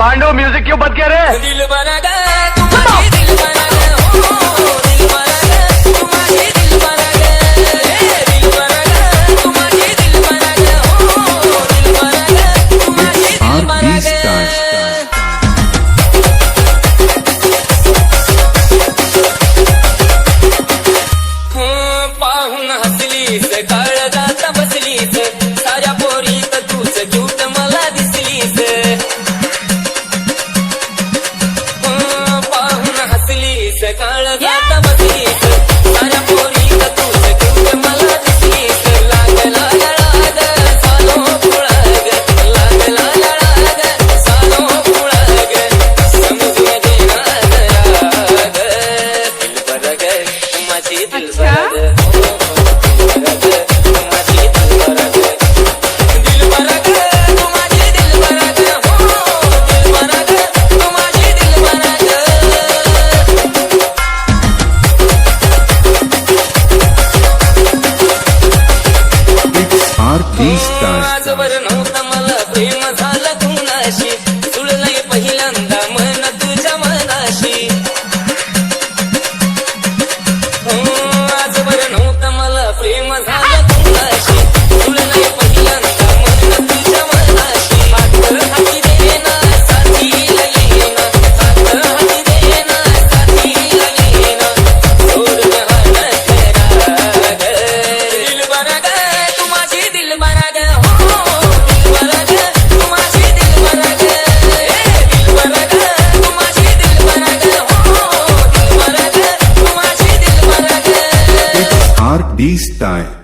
Pandu music क्यों बंद किया रे? दिल बना ग दिल बना ग हो दिल बना ग दिल बना ग दिल बना ग दिल बना ग दिल बना ग दिल बना ग पाहून हसलीस काळ जाता हसलीस काळ जाता बसलीस साऱ्या पोरीत तूच क्यूट मला दिसलीस लागला लळाग सालो पुळाग लागला लळाग सालो पुळाग समजून देणार राग दिल बरग माझी दिल बरग प्रेम हो दिल